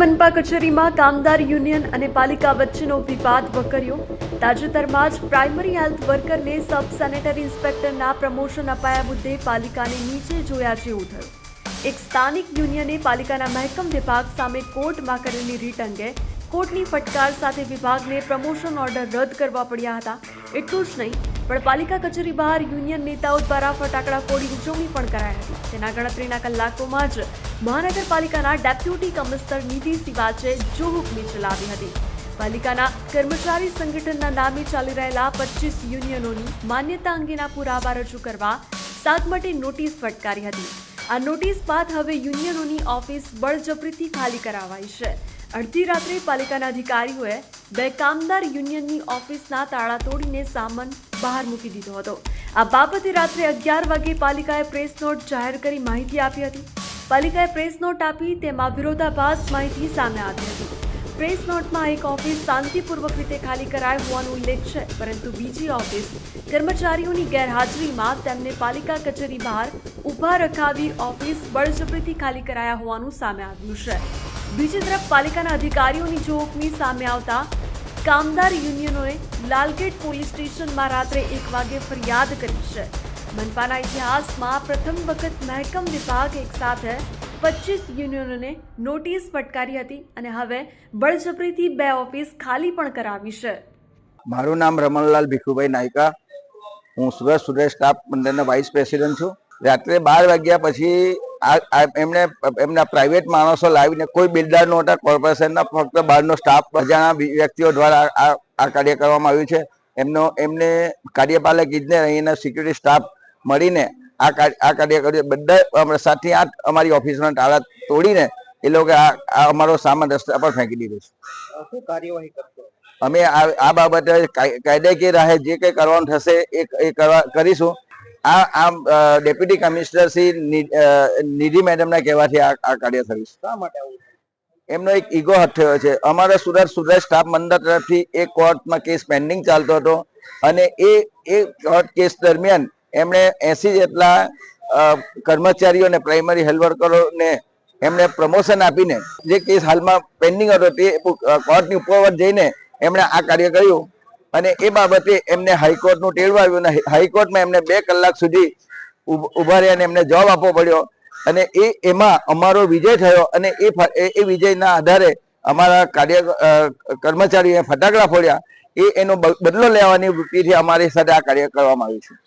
મનપા કચેરીમાં કામદાર યુનિયન અને પાલિકા વચ્ચેનો વિવાદ વકર્યો. તાજેતરમાં જ પ્રાઇમરી હેલ્થ વર્કરને સબ સેનેટરી ઇન્સ્પેક્ટરના પ્રમોશન અપાયા મુદ્દે પાલિકાને નીચે જોયા જેવું થયું. એક સ્થાનિક યુનિયને પાલિકાના મહેકમ વિભાગ સામે કોર્ટમાં કરેલી રીટ અંગે કોર્ટની ફટકાર સાથે વિભાગને પ્રમોશન ઓર્ડર રદ કરવા પડ્યા હતા. એટલું જ નહીં, પણ પાલિકા કચેરી બહાર યુનિયન નેતાઓ દ્વારા ફટાકડા ફોડી ઉજવણી પણ કરાઈ હતી. તેના ગણતરીના કલાકોમાં જ મહાનગરપાલિકાના ડેપ્યુટી કમિશનર નિધિ સિવાચે જો હુકમી ચલાવી હતી. પાલિકાના કર્મચારી સંગઠનના નામે ચાલી રહેલા પચીસ યુનિયનોની માન્યતા અંગેના પુરાવા રજૂ કરવા સાતમટે નોટિસ ફટકારી હતી. આ નોટિસ બાદ હવે યુનિયનોની ઓફિસ બળજબરીથી ખાલી કરાવાઈ છે. અડધી રાત્રે પાલિકાના અધિકારીઓએ બે કામદાર યુનિયનની ઓફિસના તાળા તોડીને સામાન બહાર મૂકી દીધો હતો. આ બાબતે રાત્રે અગિયાર વાગે પાલિકાએ પ્રેસ નોટ જાહેર કરી માહિતી આપી હતી. પાલિકાએ પ્રેસ નોટ આપી તેમાં વિરોધાભાસ માહિતી સામે આવી હતી. પ્રેસ નોટમાં એક ઓફિસ શાંતિપૂર્વક રીતે ખાલી કરાય હોવાનો ઉલ્લેખ છે, પરંતુ બીજી ઓફિસ કર્મચારીઓની ગેરહાજરીમાં તેમને પાલિકા કચેરી બહાર ઊભા રખાવી ઓફિસ બળજબરીથી ખાલી કરાયા હોવાનું સામે આવ્યું છે. બીજી તરફ પાલિકાના અધિકારીઓની જોખમી સામે આવતા કામદાર યુનિયનોએ લાલગેટ પોલીસ સ્ટેશનમાં રાત્રે એક વાગે ફરિયાદ કરી છે. મનપાના ઇતિહાસમાં પ્રથમ વખત મહેકમ વિભાગ એક સાથે પચીસ યુનિયનોને નોટિસ ફટકારી હતી અને હવે બળજબરીથી બે ઓફિસ ખાલી પણ કરાવી છે મારું નામ રમણલાલ ભીખુભાઈ નાયકા હું સુરત સુરત સ્ટાફ મંડળના વાઇસ પ્રેસિડન્ટ છું રાત્રે બાર વાગ્યા પછી આ એમને એમના પ્રાઇવેટ માણસો લાવીને કોઈ બિલ્ડર નહોતા કોર્પોરેશનના ફક્ત બહારનો સ્ટાફ અજાણા વ્યક્તિઓ દ્વારા આ કાર્ય કરવામાં આવ્યું છે। એમનો, એમને કાર્યપાલક ઇજનેર અહીંના સિક્યુરિટી સ્ટાફ મળીને આ કાર્ય આ કાર્ય કર્યું બધા સાતથી આઠ અમારી ઓફિસના તાળા તોડીને એ લોકો આ અમારો સામાન રસ્તા પર ફેંકી દીધો છે. શું કાર્યવાહી કરશો? અમે આ આ બાબતે કાય- કાયદાકીય રાહે જે કંઈ કરવાનું થશે એ એ કરવા કરીશું. આ આમ ડેપ્યુટી કમિશનર શ્રી નિધિ મેડમના કહેવાથી આ આ કાર્ય થયું શા માટે એમનો એક ઈગો હટ થયો છે. અમારા સુરત સુરત સ્ટાફ મંડળ તરફથી એક કોર્ટમાં કેસ પેન્ડિંગ ચાલતો હતો અને એ એ કોર્ટ કેસ દરમિયાન એમણે એસી જેટલા અ, કર્મચારીઓ અને પ્રાઇમરી હેલ્થ વર્કરોને એમણે પ્રમોશન આપીને જે કેસ હાલમાં પેન્ડિંગ હતો તે કોર્ટની ઉપર જઈને એમણે આ કાર્ય કર્યું. અને એ બાબતે એમને હાઈકોર્ટનું ટેળવાયું અને હાઈકોર્ટમાં એમને બે કલાક સુધી ઉભ- રહ્યા અને એમને જવાબ આપવો પડ્યો. અને એ એમાં અમારો વિજય થયો અને એ- એ વિજયના આધારે અમારા કાર્ય કર્મચારીઓએ ફટાકડા ફોડ્યા. એ એનો બદલો લેવાની વૃત્તિથી અમારી સાથે આ કાર્ય કરવામાં આવ્યું છે.